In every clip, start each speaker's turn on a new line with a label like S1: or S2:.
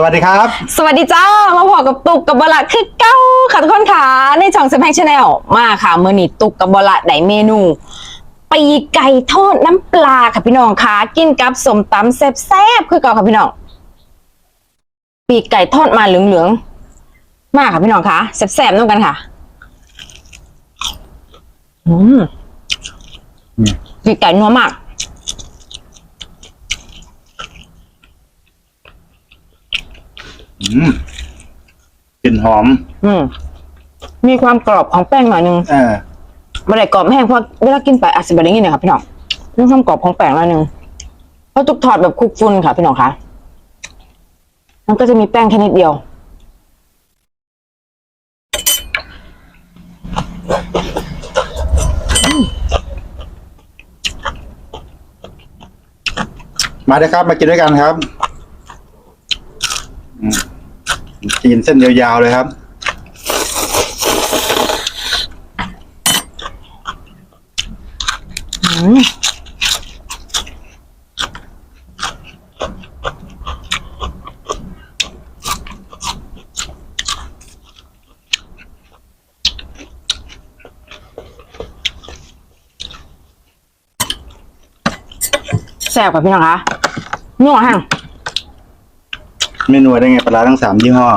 S1: สวัสดีครับ
S2: สวัสดีจ้า มาพอกับตุกกับบละคือเก้าค่ะทุกคนค่ะ ในช่องเซมแพงชาแนลมาค่ะเมื่อนี้ตุกกับบละได้เมนู ปีกไก่ทอดน้ำปลาค่ะพี่น้องค่ะ กินกับสมตำแซ่บๆคือเก่าค่ะพี่น้อง ปีกไก่ทอดมาเหลืองๆ มากค่ะพี่น้องค่ะแซ่บๆน้ำกันค่ะ อืม
S1: อืม
S2: ปีกไก่นัวมาก
S1: อืม กลิ่นหอม
S2: อืม มีความกรอบของแป้งหน่อยนึง
S1: เออ
S2: ไม่ได้กรอบแห้งเพราะเวลากินไปอาจจะแบบนี้นะครับพี่น้องมีความกรอบของแป้งหน่อยนึงเพราะทุกทอดแบบคลุกฟุ้นค่ะพี่น้องคะมันก็จะมีแป้งแค่นิดเดียว
S1: มาเลยครับ มากินด้วยกันครับอืม จีนเส้นยาวๆเลยครับ
S2: แซ่บกับพี่น้องคะนัวห่าง
S1: เมนูได้ไงปลาร้าทั้งสามยี่ห้อ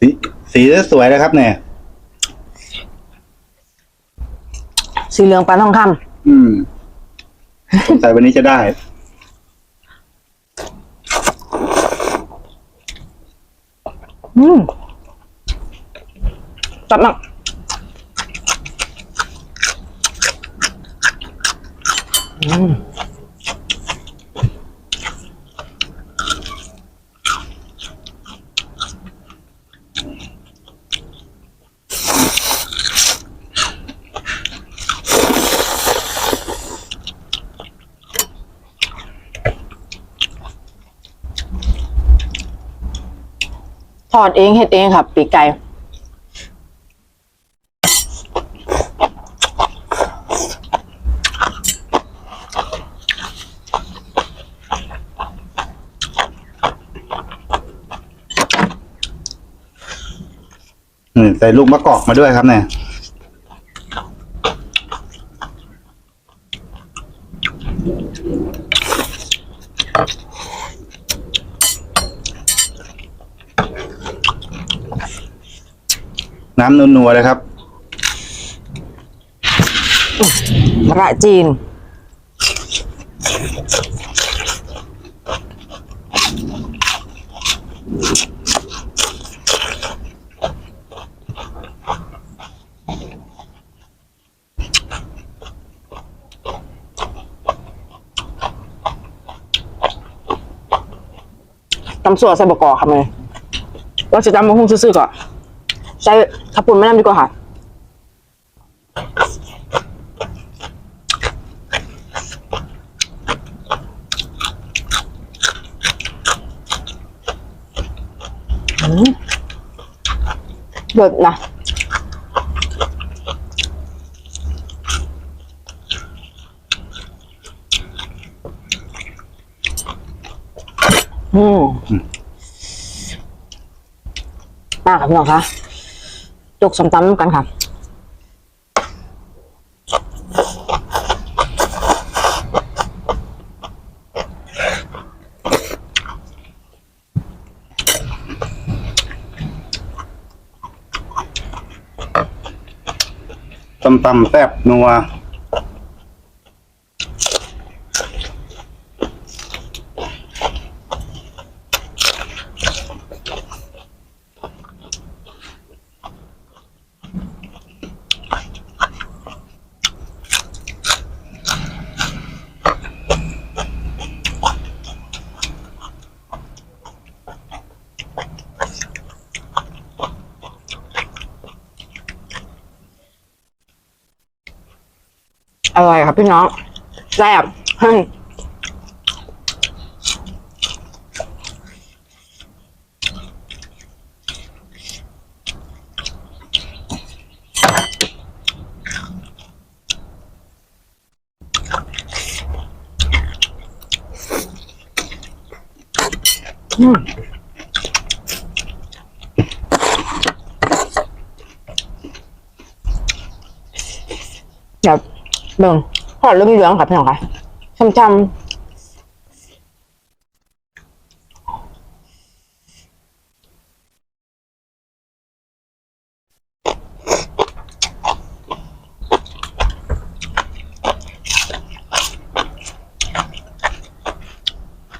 S1: สีสีสวยนะครับ เนี่ย
S2: สีเหลืองปลาทองค
S1: อืมสงสัยวันนี้จะได้ำ
S2: อืมจับมากอืม ทอดเองเฮ็ดเองครับ ปีกไก่
S1: ใส่ลูกมะกอกมาด้วยครับเนี่ยน้ำนัวๆเลยครับ
S2: กระจีน ตำส่วนใส่บกกอกครับเลยว่าจะจำมาหุ้งซื่อๆก่อนใส่ขับปุ่นไม่น้ำดีกว่าค่ะเลิศนะ อืมมาค่ะพี่น้องคะจกสมตำกันค่ะ
S1: ตำตำแซ่บนัว
S2: อร่อยครับพี่น้องแซ่บฮึ่มอืม เบิ่งหอดเรื่องเหลืองๆค่ะพี่น้องค่ะจำๆ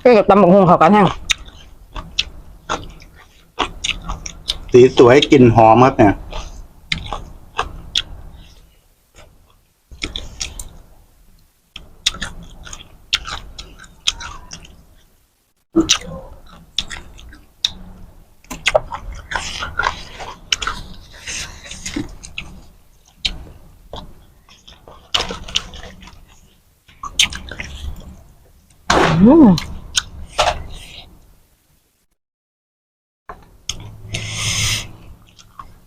S2: คือกับตำบักหุ่งเขากันแห้ง
S1: สีสวยกลิ่นหอมครับเนี่ย
S2: เ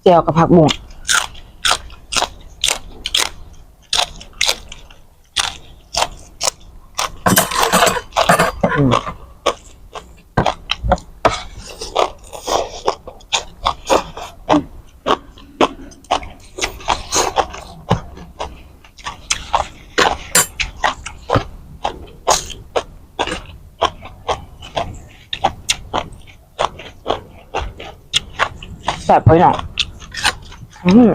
S2: จียวกับผักบุ้งอืม แซ่บไปหน่อยอืม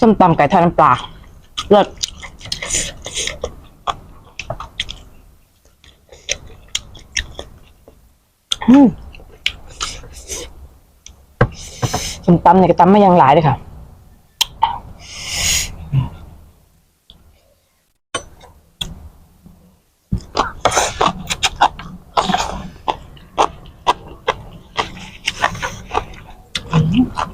S2: ส้มตำไก่ทอดน้ำปลาเลิศอืม ส้มตำเนี่ยก็ตำมายังหลายเลยค่ะ
S1: แ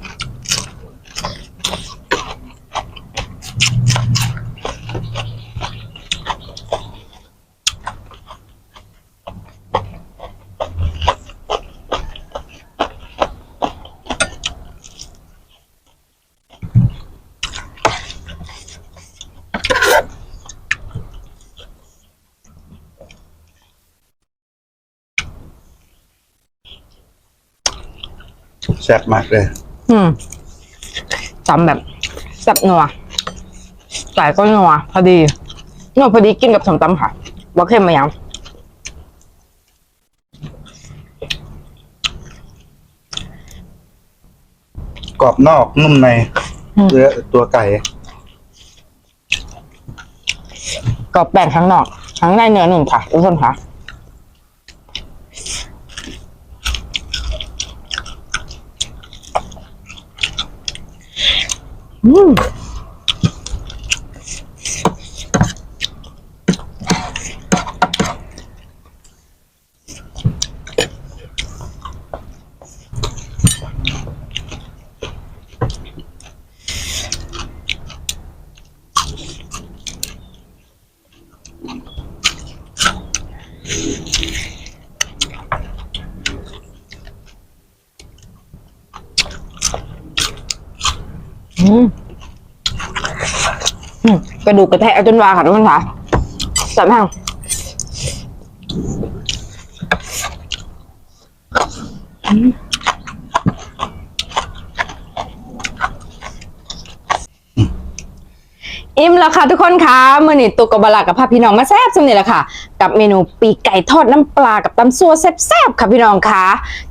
S1: ซ่บมากเลย
S2: อืมตำแบบแซ่บนัวไก่ก็นัวพอดีนัวพอดีกินกับส้มตำค่ะบ่เค็มมายัง
S1: กรอบนอกนุ่มในเนื้อตัวไก่
S2: กรอบแป้งข้างนอกข้างในเนื้อหนึ่งค่ะทุกคนค่ะ อื กระดูกกระแทกจนวาค่ะทุกคนค่ะสามห้างอืม อิ่มแล้วค่ะทุกคนค่ะมื่อนี้ตุกกบลากับพาพี่น้องมาแซ่บสำนี่แหละค่ะ กับเมนูปีกไก่ทอดน้ำปลากับตำซัวแซ่บๆค่ะพี่น้องค่ะ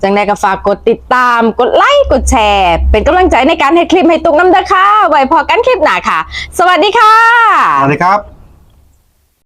S2: จังได้ก็ฝากกดติดตาม กดไลค์กดแชร์ เป็นกำลังใจในการให้คลิปให้ตุกน้ำเด้อค่ะไว้พอกันคลิปหน้าค่ะ สวัสดีค่ะ
S1: สวัสดีครับ